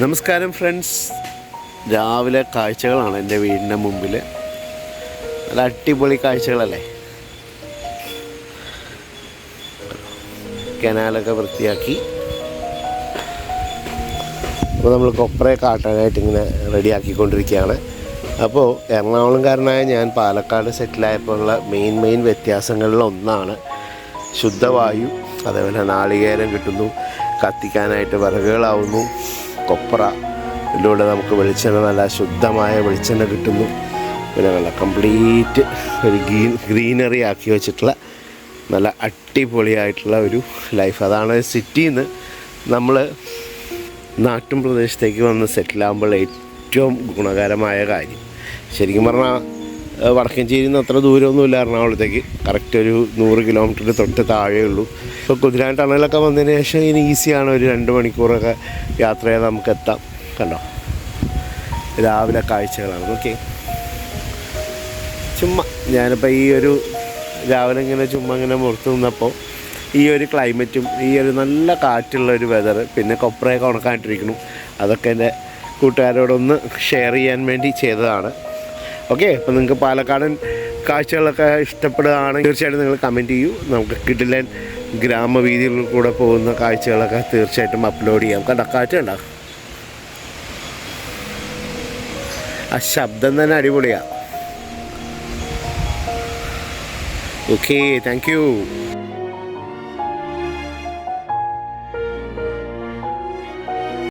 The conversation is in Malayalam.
നമസ്കാരം ഫ്രണ്ട്സ് രാവിലെ കാഴ്ചകളാണ് എന്റെ വീടിന്റെ മുമ്പിൽ. നല്ല അടിപൊളി കാഴ്ചകളല്ലേ? കനാലൊക്കെ വൃത്തിയാക്കി. അപ്പോൾ നമ്മൾ കൊപ്രയെ കാട്ടാനായിട്ട് ഇങ്ങനെ റെഡിയാക്കിക്കൊണ്ടിരിക്കുകയാണ് അപ്പോൾ എറണാകുളംകാരനായ ഞാൻ പാലക്കാട് സെറ്റിലായപ്പോഴുള്ള മെയിൻ മെയിൻ വ്യത്യാസങ്ങളിൽ ഒന്നാണ് ശുദ്ധവായു. അതേപോലെ നാളികേരം കിട്ടുന്നു കത്തിക്കാനായിട്ട് വിറകുകളാവുന്നു. കൊപ്ര. ഇതിലൂടെ നമുക്ക് വെളിച്ചെണ്ണ നല്ല ശുദ്ധമായ വെളിച്ചെണ്ണ കിട്ടുന്നു. പിന്നെ നല്ല കംപ്ലീറ്റ് ഒരു ഗ്രീൻ ഗ്രീനറി ആക്കി വെച്ചിട്ടുള്ള നല്ല അടിപൊളിയായിട്ടുള്ള ഒരു ലൈഫ് അതാണ് സിറ്റിയിൽ നിന്ന് നമ്മൾ നാട്ടും പ്രദേശത്തേക്ക് വന്ന് സെറ്റിലാകുമ്പോൾ ഏറ്റവും ഗുണകരമായ കാര്യം. ശരിക്കും പറഞ്ഞാൽ വടക്കഞ്ചേരിയിൽ നിന്ന് അത്ര ദൂരമൊന്നുമില്ല എറണാകുളത്തേക്ക്. കറക്റ്റ് ഒരു നൂറ് കിലോമീറ്ററിന് തൊട്ട് താഴേ ഉള്ളൂ. ഇപ്പോൾ കുതിരാൻ ടണലൊക്കെ വന്നതിന് ശേഷം ഇനി ഈസിയാണ് ഒരു രണ്ട് മണിക്കൂറൊക്കെ യാത്ര ചെയ്ത് നമുക്ക് എത്താം. കണ്ടോ? രാവിലെ കാഴ്ചകളാണ്. ഓക്കെ ചുമ്മാ ഞാനിപ്പോൾ ഈ ഒരു രാവിലെ ഇങ്ങനെ ചുമ്മാ ഇങ്ങനെ മുറത്ത് നിന്നപ്പോൾ ഈ ഒരു ക്ലൈമറ്റും ഈ ഒരു നല്ല കാറ്റുള്ള ഒരു വെതർ പിന്നെ കൊപ്രയൊക്കെ ഉണക്കാണ്ടിരിക്കണം അതൊക്കെ എന്റെ കൂട്ടുകാരോടൊന്ന് ഷെയർ ചെയ്യാൻ വേണ്ടി ചെയ്തതാണ്. ഓക്കെ അപ്പോൾ നിങ്ങൾക്ക് പാലക്കാടൻ കാഴ്ചകളൊക്കെ ഇഷ്ടപ്പെടുകയാണെങ്കിൽ തീർച്ചയായിട്ടും നിങ്ങൾ കമന്റ് ചെയ്യൂ. നമുക്ക് കിടിലൻ ഗ്രാമവീതികളിൽ കൂടെ പോകുന്ന കാഴ്ചകളൊക്കെ തീർച്ചയായിട്ടും അപ്ലോഡ് ചെയ്യാം. കണ്ടോ കാഴ്ച കണ്ടോ? ആ ശബ്ദം തന്നെ അടിപൊളിയാണ് ഓക്കെ താങ്ക് യു